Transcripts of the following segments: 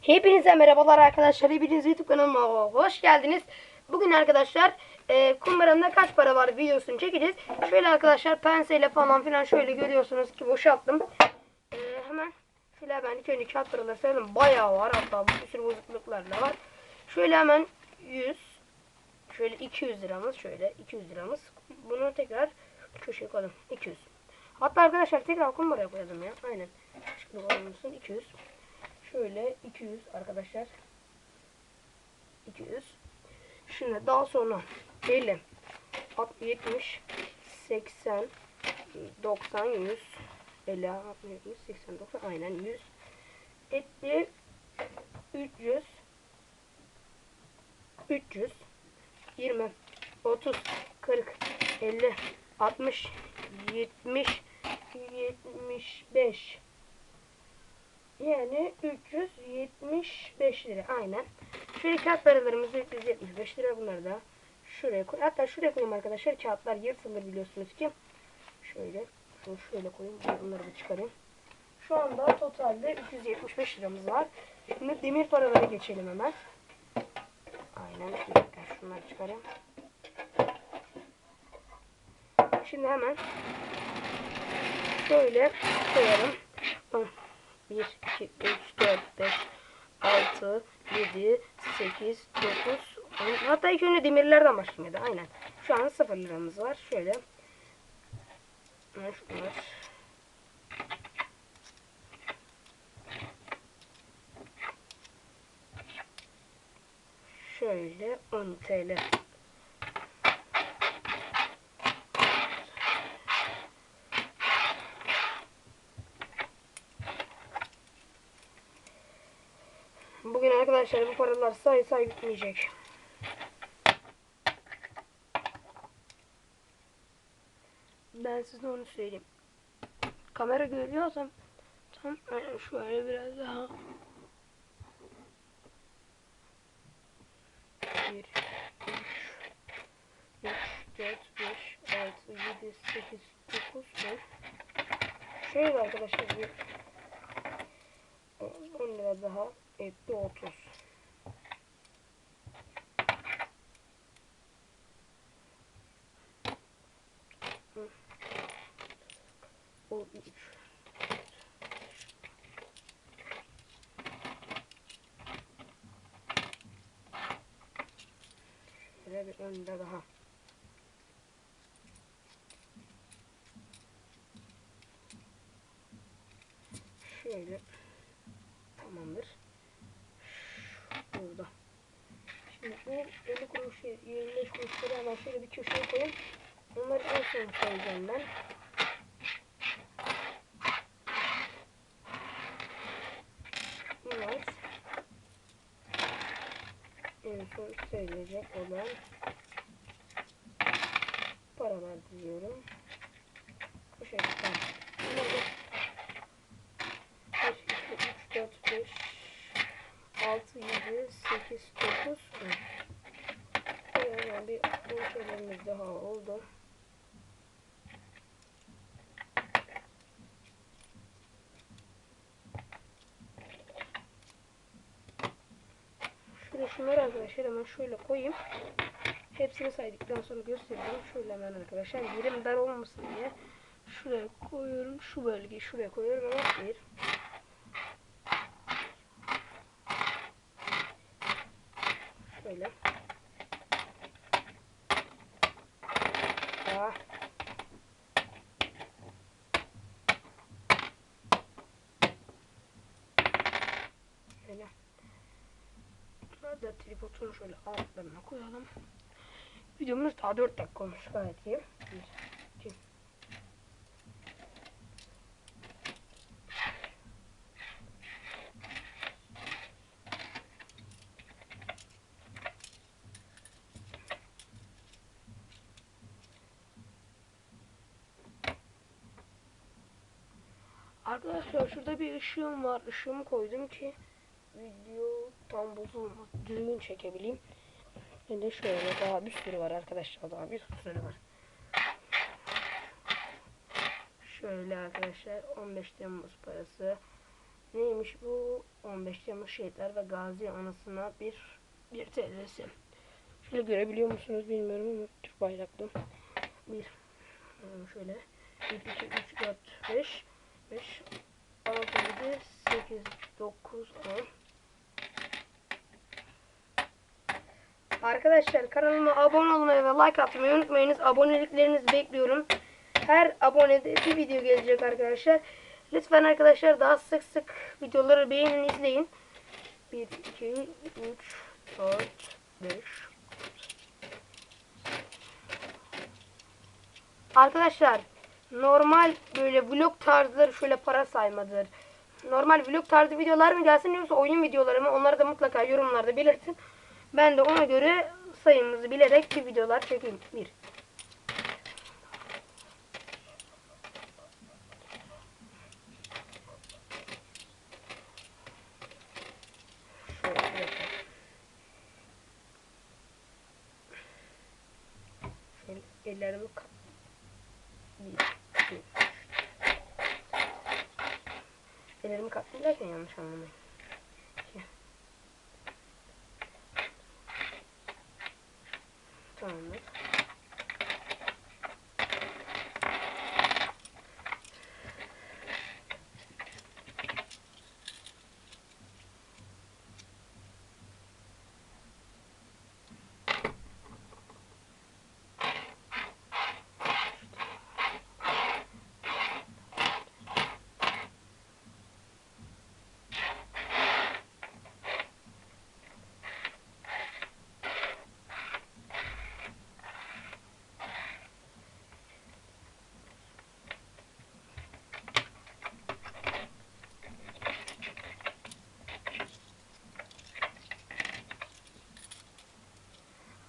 Hepinize merhabalar arkadaşlar. Hepiniz YouTube kanalıma hoş geldiniz. Bugün arkadaşlar e, kumbaramda kaç para var videosunu çekeceğiz. Şöyle arkadaşlar penseyle falan filan şöyle görüyorsunuz ki boşalttım. E, hemen şöyle ben ilk önce kağıt paraları sayalım. Bayağı var hatta bir sürü bozukluklar da var. Şöyle hemen 100 şöyle 200 liramız şöyle 200 liramız. Bunu tekrar köşeye koyalım. 200. Hatta arkadaşlar tekrar kumbaraya koyalım ya. Aynen. Şimdi olmasın 200. Şöyle 200 arkadaşlar. 200. Şimdi daha sonra 50 60 70 80 90 100 50 60 70 80 90 aynen 100 etti 300 300 20 30 40 50 60 70 75 yani 375 lira aynen. Şöyle kağıt paralarımız 375 lira bunları da şuraya koy. Hatta şuraya koyayım arkadaşlar. Kağıtlar yırtılır biliyorsunuz ki. Şöyle şunu şöyle koyayım. Bunları da çıkarayım. Şu anda totalde 375 liramız var. Şimdi demir paralara geçelim hemen. Aynen. Bir dakika şunları çıkarayım. Şimdi hemen şöyle koyalım. 1, 2, 3, 4, 5, 6, 7, 8, 9, 10. Hatta ilk önce demirlerden başlayayım ya da aynen. Şu an 0 liramız var. Şöyle. Şunlar. Şöyle 10 TL. Bugün arkadaşlar bu paralar say say bitmeyecek. Ben size onu söyleyeyim. Kamera görüyorsam tam şöyle biraz daha. 1 2 3 4 5 6 7 8 9 10 Şöyle arkadaşlar bir 10 lira daha etti 30. Hı. O 3. Şöyle bir 10 lira daha. Şöyle tamamdır burada. Şimdi bu 50 kuruş, 25 kuruşları hemen şöyle bir köşeye koyayım. Onları en son sayacağım ben. Evet. En son sayılacak olan paralar diziyorum. Bu şekilde. Bunları 1, 2, 3, 4, 5, 6, 7, 8, 9, 10. Bir 10 şeylerimiz daha oldu. Şöyle şunları arkadaşlar hemen şöyle koyayım. Hepsini saydıktan sonra göstereceğim. Şöyle hemen arkadaşlar yerim dar olmasın diye şuraya koyuyorum. Şu bölgeyi şuraya koyuyorum. Evet, bir, Şöyle. Ah. Şöyle. Bunları da tripodun şöyle altlarına koyalım. Videomuz daha 4 dakika olmuş gayet iyi. 1, 2, Arkadaşlar şurada bir ışığım var. Işığımı koydum ki video tam bozulmaz. Düzgün çekebileyim. Bir de şöyle daha bir sürü var arkadaşlar. Daha bir sürü var. Şöyle arkadaşlar 15 Temmuz parası Neymiş bu? 15 Temmuz şehitler ve gazi anısına bir bir TL'si. Şöyle görebiliyor musunuz bilmiyorum ama Türk bayraklı. Bir hmm, şöyle 1, 2, 3, 4, 5 5 6, 7, 8, 9, 10 Arkadaşlar kanalıma abone olmayı ve like atmayı unutmayınız. Aboneliklerinizi bekliyorum. Her abonede bir video gelecek arkadaşlar. Lütfen arkadaşlar daha sık sık videoları beğenin izleyin. 1, 2, 3, 4, 5 Arkadaşlar normal böyle vlog tarzları şöyle para saymadır. Normal vlog tarzı videolar mı gelsin yoksa oyun videoları mı onları da mutlaka yorumlarda belirtin. Ben de ona göre sayımızı bilerek bir videolar çekeyim. Bir. Ellerimi. Ellerimi derken yanlış anlamayın. kalmış.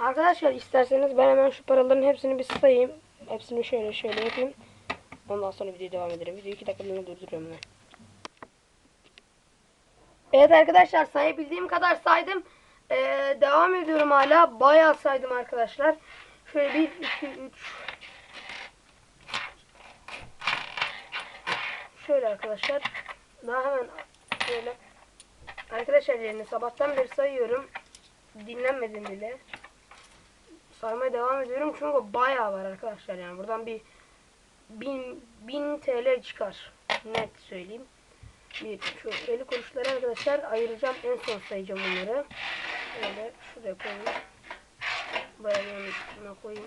Arkadaşlar isterseniz ben hemen şu paraların hepsini bir sayayım. Hepsini şöyle şöyle yapayım. Ondan sonra videoya devam ederim. Videoyu 2 dakikalığına durduruyorum ben. Evet arkadaşlar sayabildiğim kadar saydım. Ee, devam ediyorum hala. Bayağı saydım arkadaşlar. Şöyle 1, 2, 3. Şöyle arkadaşlar. Daha hemen şöyle. Arkadaşlar yerini sabahtan beri sayıyorum. Dinlenmedim bile saymaya devam ediyorum çünkü bayağı var arkadaşlar yani buradan bir 1000 1000 TL çıkar net söyleyeyim. Bir şu 50 kuruşları arkadaşlar ayıracağım en son sayacağım bunları. Böyle şuraya koyayım. Bayanın üstüne koyayım.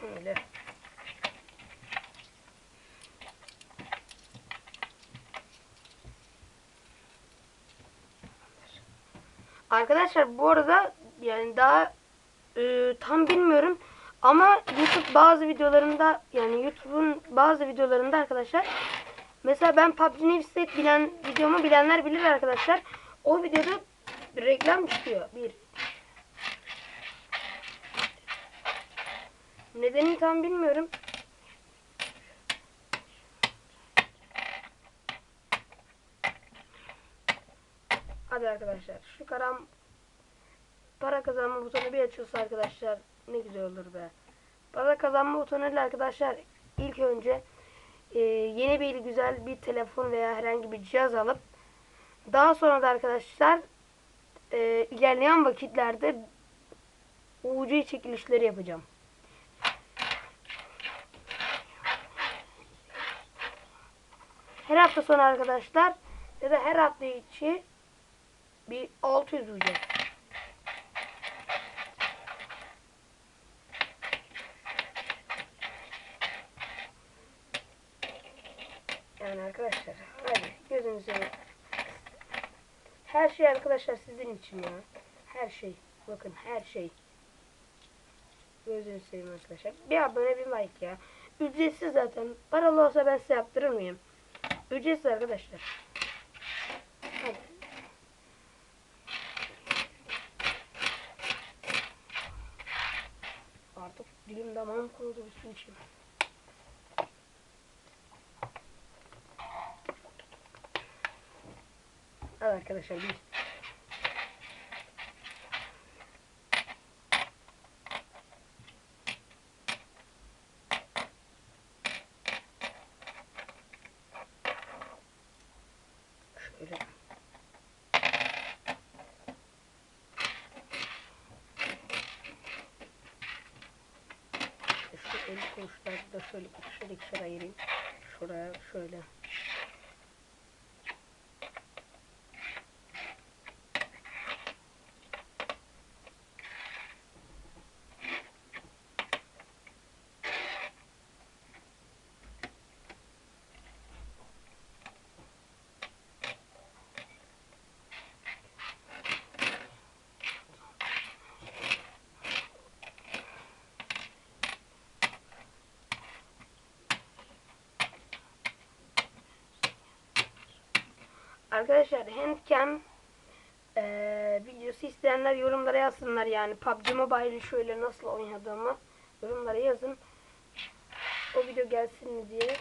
Şöyle. Arkadaşlar bu arada yani daha e, tam bilmiyorum ama YouTube bazı videolarında yani YouTube'un bazı videolarında arkadaşlar mesela ben PUBG New State bilen videomu bilenler bilir arkadaşlar. O videoda reklam çıkıyor. Bir. Nedenini tam bilmiyorum. Hadi arkadaşlar şu karam para kazanma butonu bir açılsa arkadaşlar ne güzel olur be. Para kazanma butonuyla arkadaşlar ilk önce e, yeni bir güzel bir telefon veya herhangi bir cihaz alıp daha sonra da arkadaşlar e, ilerleyen vakitlerde UC çekilişleri yapacağım. Her hafta sonu arkadaşlar ya da her hafta içi bir 600 vuracağız. Yani arkadaşlar hadi gözünüzü. Her şey arkadaşlar sizin için ya. Her şey. Bakın her şey. Gözünüzü seveyim arkadaşlar. Bir abone bir like ya. Ücretsiz zaten. Paralı olsa ben size yaptırır mıyım? Ücretsiz arkadaşlar. manco do sentido. Ah, quer deixar visto? Arkadaşlar bir. 50 kuruşlar da şöyle ikişer ikişer ayırayım. Şuraya şöyle. Arkadaşlar handcam eee videosu isteyenler yorumlara yazsınlar yani PUBG Mobile'i şöyle nasıl oynadığımı yorumlara yazın. O video gelsin diye.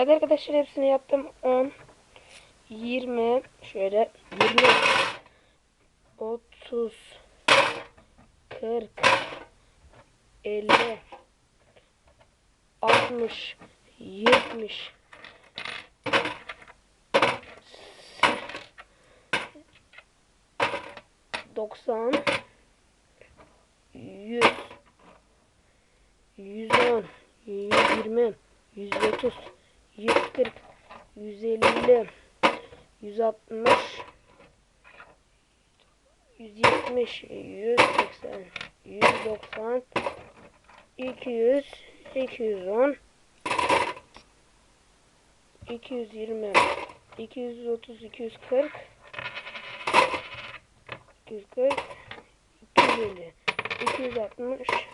Evet arkadaşlar hepsini yaptım. 10 20 şöyle 20 30 40 50 60 70 90 100 110 120 130 140 150 160 170 180 190 200 210 220 230 240 240 250 260